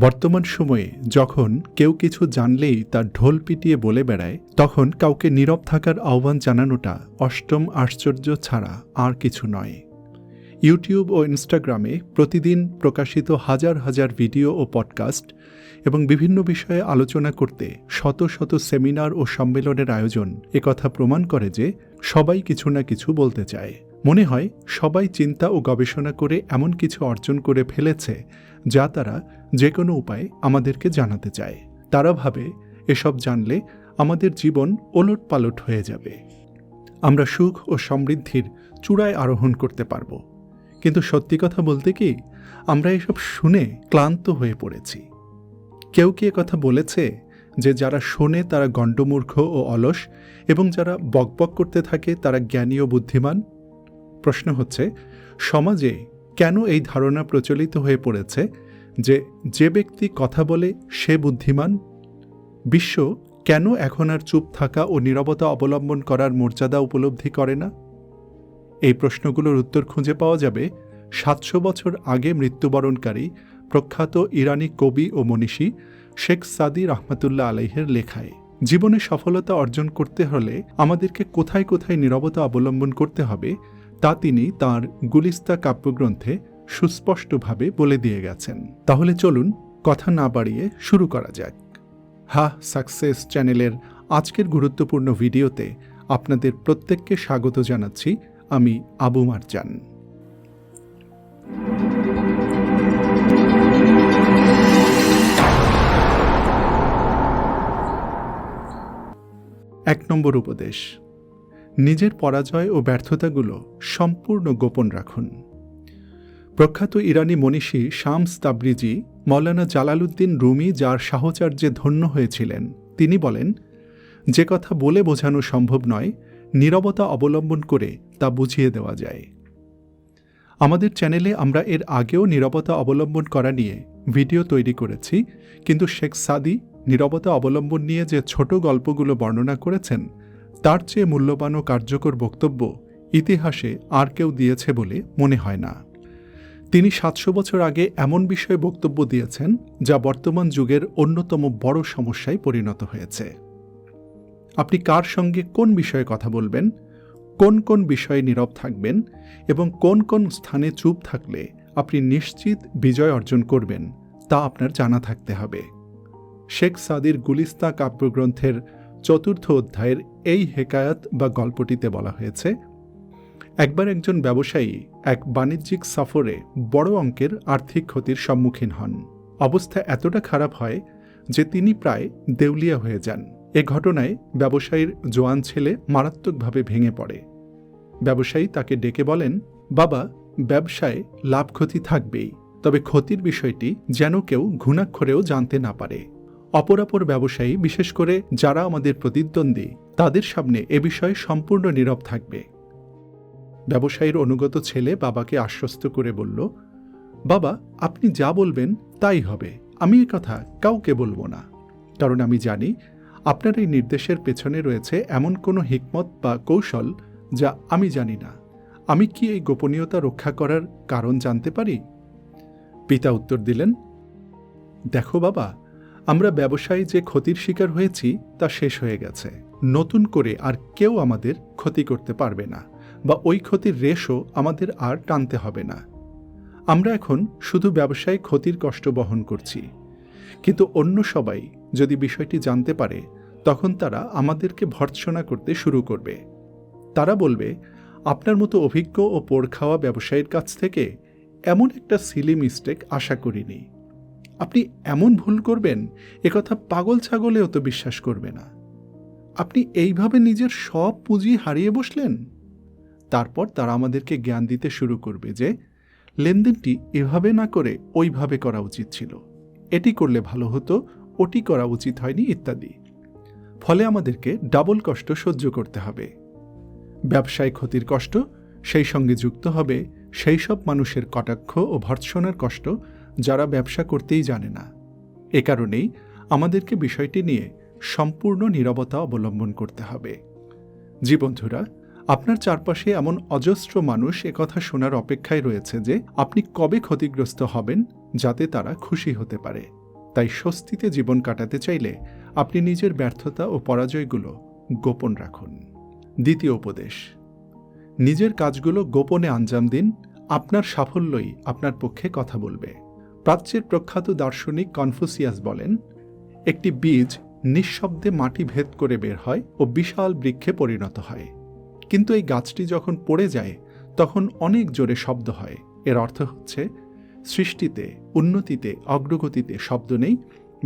বর্তমান সময়ে যখন কেউ কিছু জানলেই তার ঢোল পিটিয়ে বলে বেড়ায়, তখন কাউকে নীরব থাকার আহ্বান জানানোটা অষ্টম আশ্চর্য ছাড়া আর কিছু নয়। ইউটিউব ও ইনস্টাগ্রামে প্রতিদিন প্রকাশিত হাজার হাজার ভিডিও ও পডকাস্ট এবং বিভিন্ন বিষয়ে আলোচনা করতে শত শত সেমিনার ও সম্মেলনের আয়োজন একথা প্রমাণ করে যে সবাই কিছু না কিছু বলতে চায়। মনে হয় সবাই চিন্তা ও গবেষণা করে এমন কিছু অর্জন করে ফেলেছে যা তারা যে কোনো উপায়ে আমাদেরকে জানাতে চায়। তারা ভাবে, এসব জানলে আমাদের জীবন ওলট পালট হয়ে যাবে। আমরা সুখ ও সমৃদ্ধির চূড়ায় আরোহণ করতে পারব। কিন্তু সত্যি কথা বলতে কি, আমরা এসব শুনে ক্লান্ত হয়ে পড়েছি। কেউ কি কথা বলেছে যে যারা শোনে তারা গণ্ডমূর্খ ও অলস, এবং যারা বকবক করতে থাকে তারা জ্ঞানী ও বুদ্ধিমান? প্রশ্ন হচ্ছে, সমাজে কেন এই ধারণা প্রচলিত হয়ে পড়েছে যে যে ব্যক্তি কথা বলে সে বুদ্ধিমান? বিশ্ব কেন এখন আর চুপ থাকা ও নীরবতা অবলম্বন করার মর্যাদা উপলব্ধি করে না? এই প্রশ্নগুলোর উত্তর খুঁজে পাওয়া যাবে সাতশো বছর আগে মৃত্যুবরণকারী প্রখ্যাত ইরানি কবি ও মনীষী শেখ সাদি রহমতুল্লাহ আলাইহের লেখায়, জীবনে সফলতা অর্জন করতে হলে আমাদেরকে কোথায় কোথায় নীরবতা অবলম্বন করতে হবে তা তিনি তার গুলিস্তা কাব্যগ্রন্থে সুস্পষ্টভাবে বলে দিয়ে গেছেন। তাহলে চলুন কথা না বাড়িয়ে শুরু করা যাক। হা, সাকসেস চ্যানেলের আজকের গুরুত্বপূর্ণ ভিডিওতে আপনাদের প্রত্যেককে স্বাগত জানাচ্ছি আমি আবু মারজান। এক নম্বর উপদেশ। নিজের পরাজয় ও ব্যর্থতাগুলো সম্পূর্ণ গোপন রাখুন। প্রখ্যাত ইরানি মনীষী Shams Tabrizi, Maulana Jalaluddin Rumi যার সাহচর্যে ধন্য হয়েছিলেন, তিনি বলেন, যে কথা বলে বোঝানো সম্ভব নয়, নীরবতা অবলম্বন করে তা বুঝিয়ে দেওয়া যায়। আমাদের চ্যানেলে আমরা এর আগেও নীরবতা অবলম্বন করা নিয়ে ভিডিও তৈরি করেছি, কিন্তু শেখ সাদি নীরবতা অবলম্বন নিয়ে যে ছোট গল্পগুলো বর্ণনা করেছেন তার চেয়ে মূল্যবান ও কার্যকর বক্তব্য ইতিহাসে আর কেউ দিয়েছে বলে মনে হয় না। তিনি সাতশো বছর আগে এমন বিষয়ে বক্তব্য দিয়েছেন, যা বর্তমান যুগের অন্যতম বড় সমস্যায় পরিণত হয়েছে। আপনি কার সঙ্গে কোন বিষয়ে কথা বলবেন, কোন কোন বিষয়ে নীরব থাকবেন এবং কোন কোন স্থানে চুপ থাকলে আপনি নিশ্চিত বিজয় অর্জন করবেন, তা আপনার জানা থাকতে হবে। শেখ সাদির গুলিস্তা কাব্যগ্রন্থের চতুর্থ অধ্যায়ের এই হেকায়াত বা গল্পটিতে বলা হয়েছে, একবার একজন ব্যবসায়ী এক বাণিজ্যিক সফরে বড় অঙ্কের আর্থিক ক্ষতির সম্মুখীন হন। অবস্থা এতটা খারাপ হয় যে তিনি প্রায় দেউলিয়া হয়ে যান। এ ঘটনায় ব্যবসায়ীর জোয়ান ছেলে মারাত্মকভাবে ভেঙে পড়ে। ব্যবসায়ী তাকে ডেকে বলেন, বাবা, ব্যবসায় লাভ ক্ষতি থাকবেই, তবে ক্ষতির বিষয়টি যেন কেউ ঘুণাক্ষরেও জানতে না পারে। অপরাপর ব্যবসায়ী, বিশেষ করে যারা আমাদের প্রতিদ্বন্দ্বী তাদের সামনে এ বিষয়ে সম্পূর্ণ নীরব থাকবে। ব্যবসায়ীর অনুগত ছেলে বাবাকে আশ্বস্ত করে বলল, বাবা, আপনি যা বলবেন তাই হবে। আমি এ কথা কাউকে বলব না। কারণ আমি জানি আপনার এই নির্দেশের পেছনে রয়েছে এমন কোনো হিকমত বা কৌশল যা আমি জানি না। আমি কি এই গোপনীয়তা রক্ষা করার কারণ জানতে পারি? পিতা উত্তর দিলেন, দেখো বাবা, আমরা ব্যবসায়ী যে ক্ষতির শিকার হয়েছি তা শেষ হয়ে গেছে। নতুন করে আর কেউ আমাদের ক্ষতি করতে পারবে না বা ওই ক্ষতির রেশও আমাদের আর টানতে হবে না। আমরা এখন শুধু ব্যবসায় ক্ষতির কষ্ট বহন করছি। কিন্তু অন্য সবাই যদি বিষয়টি জানতে পারে, তখন তারা আমাদেরকে ভর্ৎসনা করতে শুরু করবে। তারা বলবে, আপনার মতো অভিজ্ঞ ও পোড় খাওয়া ব্যবসায়ীর কাছ থেকে এমন একটা সিলি মিস্টেক আশা করিনি। আপনি এমন ভুল করবেন একথা পাগল ছাগলেও তো বিশ্বাস করবে না। আপনি এইভাবে নিজের সব পুঁজি হারিয়ে বসলেন? তারপর তারা আমাদেরকে জ্ঞান দিতে শুরু করবে যে, লেনদেনটি এভাবে না করে ওইভাবে করা উচিত ছিল। এটি করলে ভালো হতো, ওটি করা উচিত হয়নি ইত্যাদি। ফলে আমাদেরকে ডাবল কষ্ট সহ্য করতে হবে। ব্যবসায় ক্ষতির কষ্ট, সেই সঙ্গে যুক্ত হবে সেই সব মানুষের কটাক্ষ ও ভর্ৎসনার কষ্ট যারা ব্যবসা করতেই জানে না। এ কারণেই আমাদেরকে বিষয়টি নিয়ে সম্পূর্ণ নীরবতা অবলম্বন করতে হবে। জি বন্ধুরা, আপনার চারপাশে এমন অজস্র মানুষ একথা শোনার অপেক্ষায় রয়েছে যে আপনি কবে ক্ষতিগ্রস্ত হবেন যাতে তারা খুশি হতে পারে। তাই স্বস্তিতে জীবন কাটাতে চাইলে আপনি নিজের ব্যর্থতা ও পরাজয়গুলো গোপন রাখুন। দ্বিতীয় উপদেশ, নিজের কাজগুলো গোপনে আঞ্জাম দিন, আপনার সাফল্যই আপনার পক্ষে কথা বলবে। প্রাচ্যের প্রখ্যাত দার্শনিক কনফুসিয়াস বলেন, একটি বীজ নিঃশব্দে মাটি ভেদ করে বের হয় ও বিশাল বৃক্ষে পরিণত হয়। কিন্তু এই গাছটি যখন পড়ে যায়, তখন অনেক জোরে শব্দ হয়। এর অর্থ হচ্ছে, সৃষ্টিতে, উন্নতিতে, অগ্রগতিতে শব্দ নেই,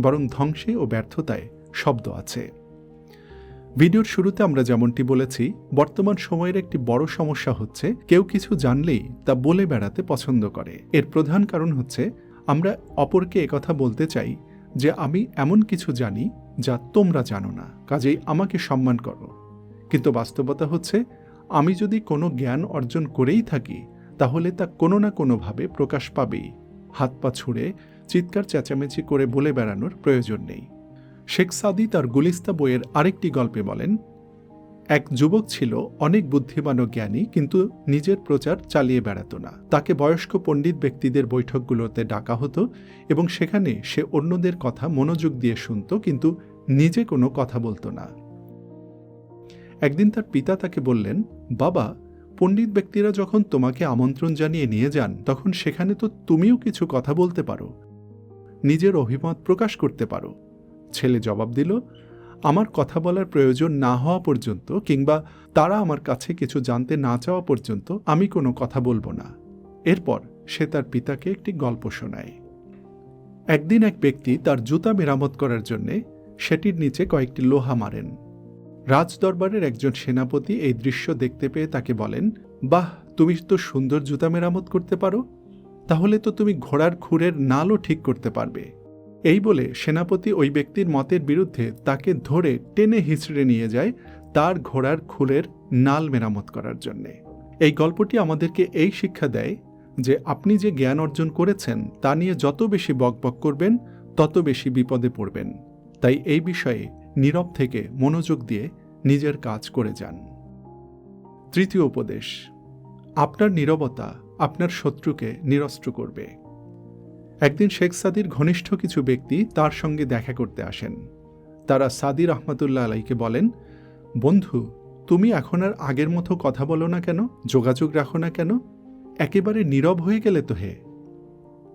বরং ধ্বংসে ও ব্যর্থতায় শব্দ আছে। ভিডিওর শুরুতে আমরা যেমনটি বলেছি, বর্তমান সময়ের একটি বড় সমস্যা হচ্ছে, কেউ কিছু জানলেই তা বলে বেড়াতে পছন্দ করে। এর প্রধান কারণ হচ্ছে, আমরা অপরকে একথা বলতে চাই যে, আমি এমন কিছু জানি যা তোমরা জানো না, কাজেই আমাকে সম্মান করো। কিন্তু বাস্তবতা হচ্ছে, আমি যদি কোনো জ্ঞান অর্জন করেই থাকি, তাহলে তা কোনো না কোনোভাবে প্রকাশ পাবেই। হাত পা ছুঁড়ে, চিৎকার চেঁচামেচি করে বলে বেড়ানোর প্রয়োজন নেই। শেখ সাদি তার গুলিস্তা বইয়ের আরেকটি গল্পে বলেন এক যুবক ছিল, অনেক বুদ্ধিমান ও জ্ঞানী, কিন্তু নিজের প্রচার চালিয়ে বেড়াত না। তাকে বয়স্ক পণ্ডিত ব্যক্তিদের বৈঠকগুলোতে ডাকা হতো এবং সেখানে সে অন্যদের কথা মনোযোগ দিয়ে শুনত, কিন্তু নিজে কোনো কথা বলতো না। একদিন তার পিতা তাকে বললেন, বাবা, পণ্ডিত ব্যক্তিরা যখন তোমাকে আমন্ত্রণ জানিয়ে নিয়ে যান, তখন সেখানে তো তুমিও কিছু কথা বলতে পারো। নিজের অভিমত প্রকাশ করতে পারো। ছেলে জবাব দিল আমার কথা বলার প্রয়োজন না হওয়া পর্যন্ত কিংবা তারা আমার কাছে কিছু জানতে না চাওয়া পর্যন্ত আমি কোনো কথা বলব না। এরপর সে তার পিতাকে একটি গল্প শোনায়। একদিন এক ব্যক্তি তার জুতা মেরামত করার জন্যে সেটির নিচে কয়েকটি লোহা মারেন। রাজদরবারের একজন সেনাপতি এই দৃশ্য দেখতে পেয়ে তাকে বলেন, বাহ, তুমি তো সুন্দর জুতা মেরামত করতে পারো। তাহলে তো তুমি ঘোড়ার খুরের নালও ঠিক করতে পারবে। এই বলে সেনাপতি ওই ব্যক্তির মতের বিরুদ্ধে তাকে ধরে টেনে হিঁচড়ে নিয়ে যায় তার ঘোড়ার খুলের নাল মেরামত করার জন্যে। এই গল্পটি আমাদেরকে এই শিক্ষা দেয় যে আপনি যে জ্ঞান অর্জন করেছেন তা নিয়ে যত বেশি বকবক করবেন, তত বেশি বিপদে পড়বেন। তাই এই বিষয়ে নীরব থেকে মনোযোগ দিয়ে নিজের কাজ করে যান। তৃতীয় উপদেশ, আপনার নীরবতা আপনার শত্রুকে নিরস্ত্র করবে। একদিন শেখ সাদির ঘনিষ্ঠ কিছু ব্যক্তি তার সঙ্গে দেখা করতে আসেন। তারা সাদির রহমতুল্লাহ আলাইকে বলেন, বন্ধু, তুমি এখন আর আগের মতো কথা বলো না কেন? যোগাযোগ রাখো না কেন? একেবারে নীরব হয়ে গেলে তো হে?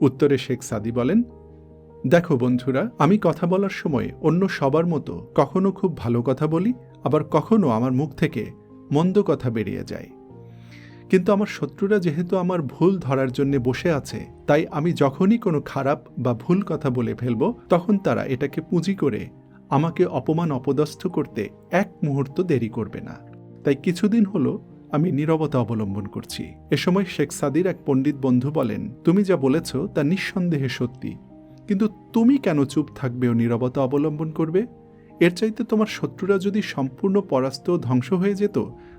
উত্তরে শেখ সাদি বলেন, দেখো বন্ধুরা, আমি কথা বলার সময় অন্য সবার মতো কখনো খুব ভালো কথা বলি, আবার কখনো আমার মুখ থেকে মন্দ কথা বেরিয়ে যায়। কিন্তু আমার শত্রুরা যেহেতু আমার ভুল ধরার জন্য বসে আছে, তাই আমি যখনই কোনো খারাপ বা ভুল কথা বলে ফেলব, তখন তারা এটাকে পুঁজি করে আমাকে অপমান অপদস্থ করতে এক মুহূর্ত দেরি করবে না। তাই কিছুদিন হলো আমি নীরবতা অবলম্বন করছি। এ সময় শেখ সাদির এক পণ্ডিত বন্ধু বলেন, তুমি যা বলেছ তা নিঃসন্দেহে সত্যি। কিন্তু তুমি কেন চুপ থাকবে ও নীরবতা অবলম্বন করবে? এর চাইতে তোমার শত্রুরা যদি সম্পূর্ণ পরাস্ত ধ্বংস হয়ে যেত,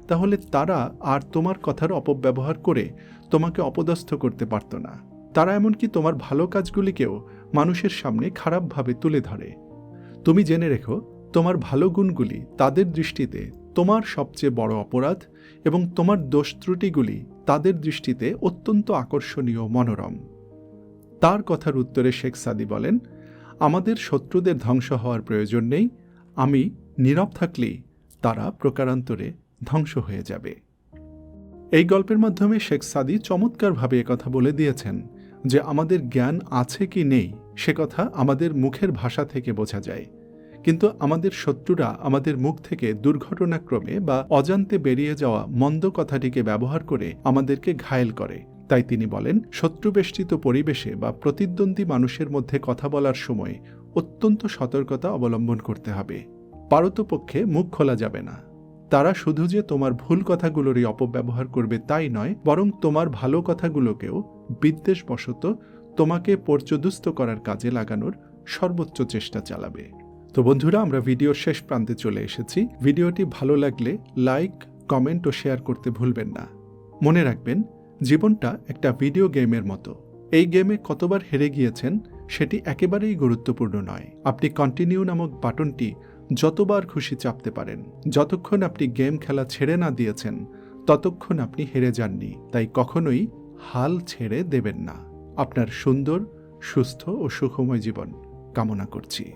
তাহলে তারা আর তোমার কথার অপব্যবহার করে তোমাকে অপদস্থ করতে পারত না। তারা এমনকি তোমার ভালো কাজগুলিকেও মানুষের সামনে খারাপভাবে তুলে ধরে। তুমি জেনে রেখো, তোমার ভালো গুণগুলি তাদের দৃষ্টিতে তোমার সবচেয়ে বড় অপরাধ এবং তোমার দোষ ত্রুটিগুলি তাদের দৃষ্টিতে অত্যন্ত আকর্ষণীয় মনোরম। তার কথার উত্তরে শেখ সাদি বলেন, আমাদের শত্রুদের ধ্বংস হওয়ার প্রয়োজন নেই আমি নীরব থাকলেই তারা প্রকারান্তরে ধ্বংস হয়ে যাবে। এই গল্পের মাধ্যমে শেখ সাদি চমৎকারভাবে কথা বলে দিয়েছেন যে আমাদের জ্ঞান আছে কি নেই, সে কথা আমাদের মুখের ভাষা থেকে বোঝা যায়। কিন্তু আমাদের শত্রুরা আমাদের মুখ থেকে দুর্ঘটনাক্রমে বা অজান্তে বেরিয়ে যাওয়া মন্দ কথাটিকে ব্যবহার করে আমাদেরকে ঘায়েল করে। তাই তিনি বলেন, শত্রুবেষ্টিত পরিবেশে বা প্রতিদ্বন্দ্বী মানুষের মধ্যে কথা বলার সময় অত্যন্ত সতর্কতা অবলম্বন করতে হবে। পারতপক্ষে মুখ খোলা যাবে না। তারা শুধু যে তোমার ভুল কথাগুলোরই অপব্যবহার করবে তাই নয়, বরং তোমার ভালো কথাগুলোকেও বিদ্বেষবশত তোমাকে পর্যদুস্ত করার কাজে লাগানোর সর্বোচ্চ চেষ্টা চালাবে। তো বন্ধুরা, আমরা ভিডিওর শেষ প্রান্তে চলে এসেছি। ভিডিওটি ভালো লাগলে লাইক, কমেন্ট ও শেয়ার করতে ভুলবেন না। মনে রাখবেন, জীবনটা একটা ভিডিও গেমের মতো। এই গেমে কতবার হেরে গিয়েছেন সেটি একেবারেই গুরুত্বপূর্ণ নয়। আপনি কন্টিনিউ নামক বাটনটি যতবার খুশি চাপতে পারেন। যতক্ষণ আপনি গেম খেলা ছেড়ে না দিয়েছেন, ততক্ষণ আপনি হেরে যাননি। তাই কখনোই হাল ছেড়ে দেবেন না। আপনার সুন্দর, সুস্থ ও সুখময় জীবন কামনা করছি।